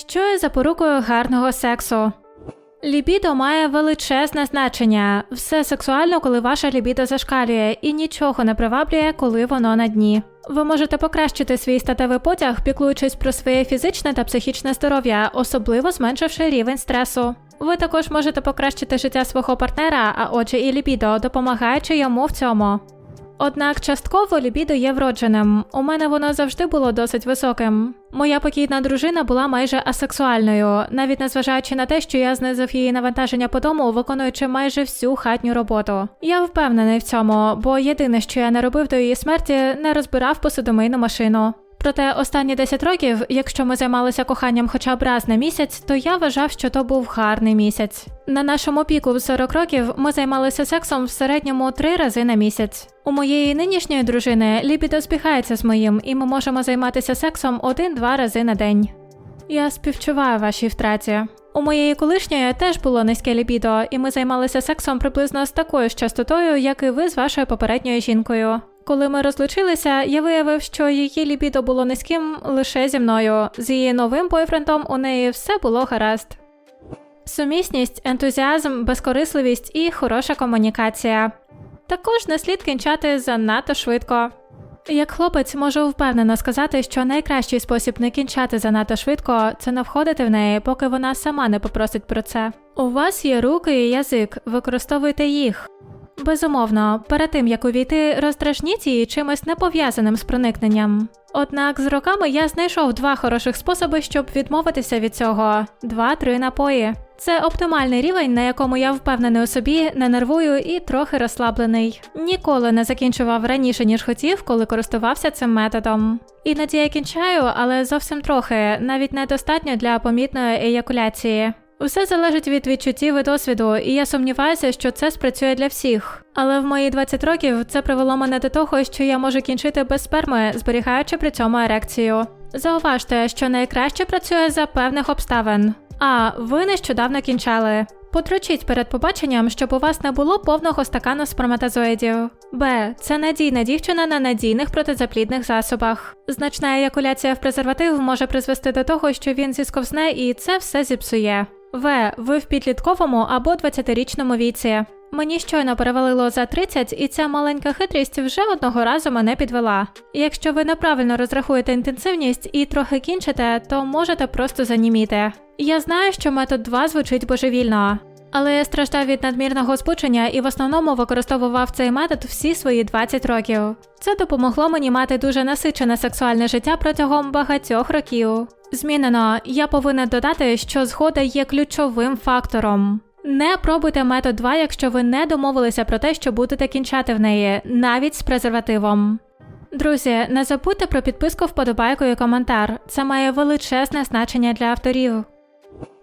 Що є запорукою гарного сексу? Лібідо має величезне значення. Все сексуально, коли ваша лібідо зашкалює, і нічого не приваблює, коли воно на дні. Ви можете покращити свій статевий потяг, піклуючись про своє фізичне та психічне здоров'я, особливо зменшивши рівень стресу. Ви також можете покращити життя свого партнера, а отже і лібідо, допомагаючи йому в цьому. Однак частково лібідо є вродженим. У мене воно завжди було досить високим. Моя покійна дружина була майже асексуальною, навіть незважаючи на те, що я знизив її навантаження по дому, виконуючи майже всю хатню роботу. Я впевнений в цьому, бо єдине, що я не робив до її смерті, не розбирав посудомийну машину. Проте останні 10 років, якщо ми займалися коханням хоча б раз на місяць, то я вважав, що то був гарний місяць. На нашому піку в 40 років ми займалися сексом в середньому 3 рази на місяць. У моєї нинішньої дружини лібідо збігається з моїм, і ми можемо займатися сексом один-два рази на день. Я співчуваю вашій втраті. У моєї колишньої теж було низьке лібідо, і ми займалися сексом приблизно з такою ж частотою, як і ви з вашою попередньою жінкою. Коли ми розлучилися, я виявив, що її лібідо було низьким лише зі мною. З її новим бойфрендом у неї все було гаразд. Сумісність, ентузіазм, безкорисливість і хороша комунікація. Також не слід кінчати занадто швидко. Як хлопець можу впевнено сказати, що найкращий спосіб не кінчати занадто швидко це не входити в неї, поки вона сама не попросить про це. У вас є руки і язик, використовуйте їх. Безумовно, перед тим як увійти, роздражніть її чимось не пов'язаним з проникненням. Однак з роками я знайшов два хороших способи, щоб відмовитися від цього: два-три напої. Це оптимальний рівень, на якому я впевнений у собі, не нервую і трохи розслаблений. Ніколи не закінчував раніше, ніж хотів, коли користувався цим методом. Іноді я кінчаю, але зовсім трохи, навіть недостатньо для помітної еякуляції. Все залежить від відчуттів і досвіду, і я сумніваюся, що це спрацює для всіх. Але в мої 20 років це привело мене до того, що я можу кінчити без сперми, зберігаючи при цьому ерекцію. Зауважте, що найкраще працює за певних обставин. А. Ви нещодавно кінчали. Потручіть перед побаченням, щоб у вас не було повного стакану сперматозоїдів. Б. Це надійна дівчина на надійних протизаплідних засобах. Значна еякуляція в презерватив може призвести до того, що він зісковзне і це все зіпсує. В. Ви в підлітковому або 20-річному віці. Мені щойно перевалило за 30, і ця маленька хитрість вже одного разу мене підвела. Якщо ви неправильно розрахуєте інтенсивність і трохи кінчите, то можете просто заніміти. Я знаю, що метод 2 звучить божевільно. Але страждав від надмірного збудження і в основному використовував цей метод всі свої 20 років. Це допомогло мені мати дуже насичене сексуальне життя протягом багатьох років. Змінено, я повинна додати, що згода є ключовим фактором. Не пробуйте метод 2, якщо ви не домовилися про те, що будете кінчати в неї, навіть з презервативом. Друзі, не забудьте про підписку, вподобайку і коментар. Це має величезне значення для авторів.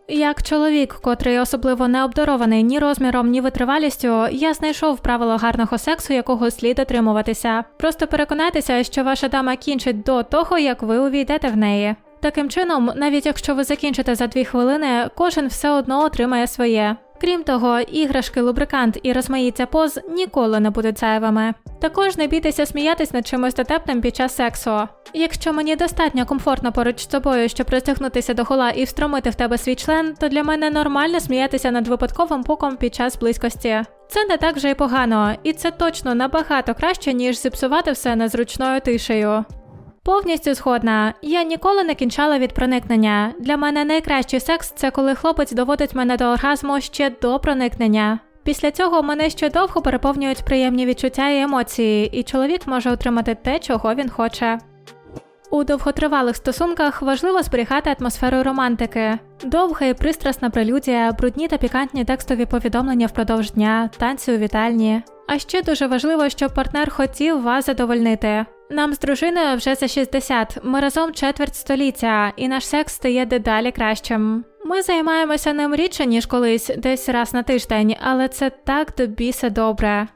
Як чоловік, котрий особливо не обдарований ні розміром, ні витривалістю, я знайшов правило гарного сексу, якого слід дотримуватися. Просто переконайтеся, що ваша дама кінчить до того, як ви увійдете в неї. Таким чином, навіть якщо ви закінчите за дві хвилини, кожен все одно отримає своє. Крім того, іграшки, лубрикант і розмаїття поз ніколи не будуть зайвими. Також не бійтеся сміятись над чимось дотепним під час сексу. Якщо мені достатньо комфортно поруч з тобою, щоб розтягнутися до гола і встромити в тебе свій член, то для мене нормально сміятися над випадковим пуком під час близькості. Це не так вже й погано, і це точно набагато краще, ніж зіпсувати все незручною тишею. Повністю згодна. Я ніколи не кінчала від проникнення. Для мене найкращий секс це коли хлопець доводить мене до оргазму ще до проникнення. Після цього мене ще довго переповнюють приємні відчуття і емоції, і чоловік може отримати те, чого він хоче. У довготривалих стосунках важливо зберігати атмосферу романтики. Довга і пристрасна прелюдія, брудні та пікантні текстові повідомлення впродовж дня, танці у вітальні. А ще дуже важливо, щоб партнер хотів вас задовольнити. Нам з дружиною вже за 60, ми разом четверть століття, і наш секс стає дедалі кращим. Ми займаємося ним рідше, ніж колись, десь раз на тиждень, але це так до біса добре.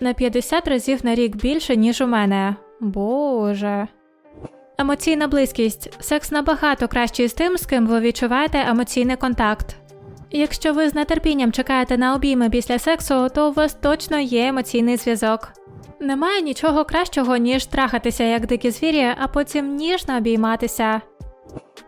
На 50 разів на рік більше, ніж у мене. Боже. Емоційна близькість. Секс набагато кращий з тим, з ким ви відчуваєте емоційний контакт. Якщо ви з нетерпінням чекаєте на обійми після сексу, то у вас точно є емоційний зв'язок. Немає нічого кращого, ніж трахатися як дикі звірі, а потім ніжно обійматися.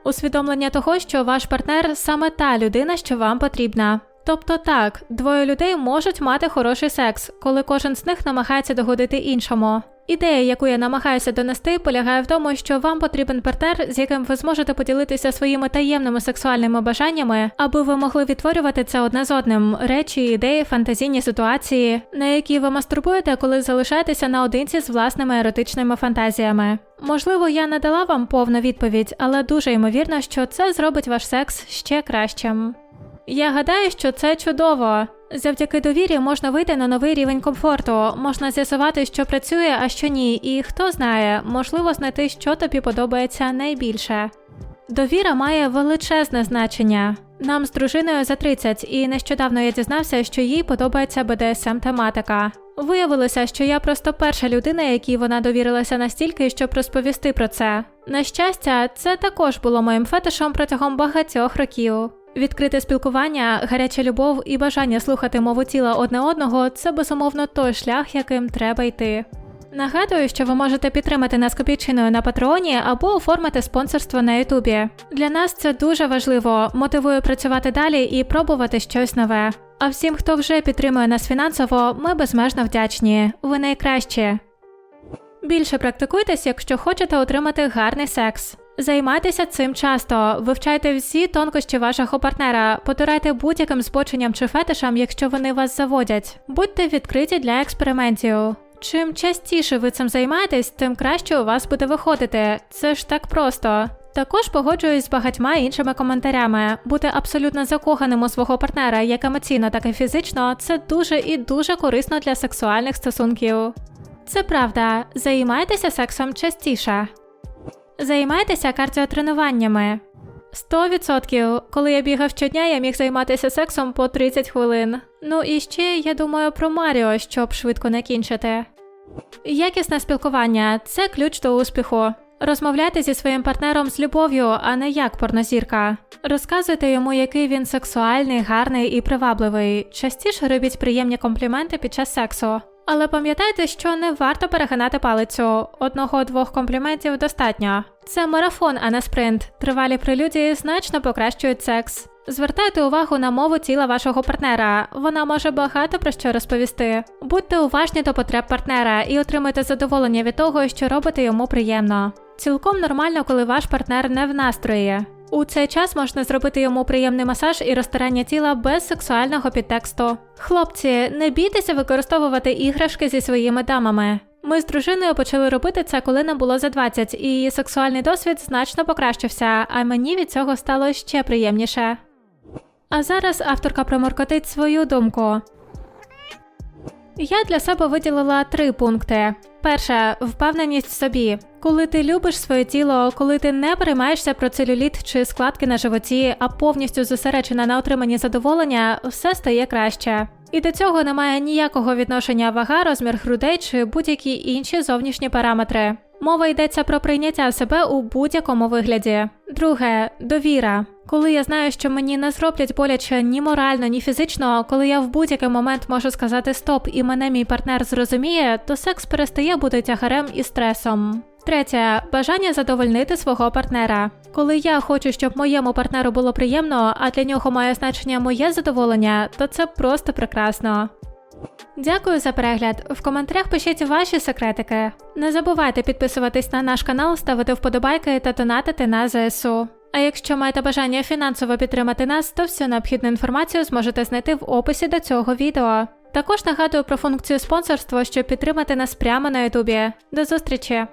усвідомлення того, що ваш партнер саме та людина, що вам потрібна. Тобто так, двоє людей можуть мати хороший секс, коли кожен з них намагається догодити іншому. Ідея, яку я намагаюся донести, полягає в тому, що вам потрібен партнер, з яким ви зможете поділитися своїми таємними сексуальними бажаннями, аби ви могли відтворювати це одне з одним речі, ідеї, фантазійні ситуації, на які ви мастурбуєте, коли залишаєтеся наодинці з власними еротичними фантазіями. Можливо, я не дала вам повну відповідь, але дуже ймовірно, що це зробить ваш секс ще кращим. Я гадаю, що це чудово. Завдяки довірі можна вийти на новий рівень комфорту, можна з'ясувати, що працює, а що ні, і хто знає, можливо знайти, що тобі подобається найбільше. Довіра має величезне значення. Нам з дружиною за 30, і нещодавно я дізнався, що їй подобається БДСМ тематика. Виявилося, що я просто перша людина, якій вона довірилася настільки, щоб розповісти про це. На щастя, це також було моїм фетишем протягом багатьох років. Відкрите спілкування, гаряча любов і бажання слухати мову тіла одне одного це безумовно той шлях, яким треба йти. Нагадую, що ви можете підтримати нас копійчиною на патреоні або оформити спонсорство на Ютубі. Для нас це дуже важливо, мотивує працювати далі і пробувати щось нове. А всім, хто вже підтримує нас фінансово, ми безмежно вдячні. Ви найкращі. Більше практикуйтесь, якщо хочете отримати гарний секс. Займайтеся цим часто, вивчайте всі тонкощі вашого партнера, потурайте будь-яким збоченням чи фетишам, якщо вони вас заводять. Будьте відкриті для експериментів. Чим частіше ви цим займаєтесь, тим краще у вас буде виходити. Це ж так просто. Також погоджуюсь з багатьма іншими коментарями. Бути абсолютно закоханим у свого партнера, як емоційно, так і фізично, це дуже і дуже корисно для сексуальних стосунків. Це правда, займайтеся сексом частіше. Займайтеся кардіотренуваннями. 100%. Коли я бігав щодня, я міг займатися сексом по 30 хвилин. Ну і ще я думаю про Маріо, щоб швидко не кінчити. Якісне спілкування це ключ до успіху. Розмовляйте зі своїм партнером з любов'ю, а не як порнозірка. Розказуйте йому, який він сексуальний, гарний і привабливий. Частіше робіть приємні компліменти під час сексу. Але пам'ятайте, що не варто перегинати палицю. Одного-двох компліментів достатньо. Це марафон, а не спринт. Тривалі прелюдії значно покращують секс. Звертайте увагу на мову тіла вашого партнера. Вона може багато про що розповісти. Будьте уважні до потреб партнера і отримуйте задоволення від того, що робите йому приємно. Цілком нормально, коли ваш партнер не в настрої. У цей час можна зробити йому приємний масаж і розтирання тіла без сексуального підтексту. Хлопці, не бійтеся використовувати іграшки зі своїми дамами. Ми з дружиною почали робити це, коли нам було за 20, і сексуальний досвід значно покращився, а мені від цього стало ще приємніше. А зараз авторка проморкотить свою думку. Я для себе виділила три пункти. Перше впевненість в собі. Коли ти любиш своє тіло, коли ти не переймаєшся про целюліт чи складки на животі, а повністю зосереджена на отриманні задоволення, все стає краще. І до цього немає ніякого відношення вага, розмір грудей чи будь-які інші зовнішні параметри. Мова йдеться про прийняття себе у будь-якому вигляді. Друге довіра. Коли я знаю, що мені не зроблять боляче ні морально, ні фізично, коли я в будь-який момент можу сказати стоп, і мене мій партнер зрозуміє, то секс перестає бути тягарем і стресом. Третє бажання задовольнити свого партнера. Коли я хочу, щоб моєму партнеру було приємно, а для нього має значення моє задоволення, то це просто прекрасно. Дякую за перегляд. В коментарях пишіть ваші секретики. Не забувайте підписуватись на наш канал, ставити вподобайки та донатити на ЗСУ. А якщо маєте бажання фінансово підтримати нас, то всю необхідну інформацію зможете знайти в описі до цього відео. Також нагадую про функцію спонсорства, щоб підтримати нас прямо на ютубі. До зустрічі!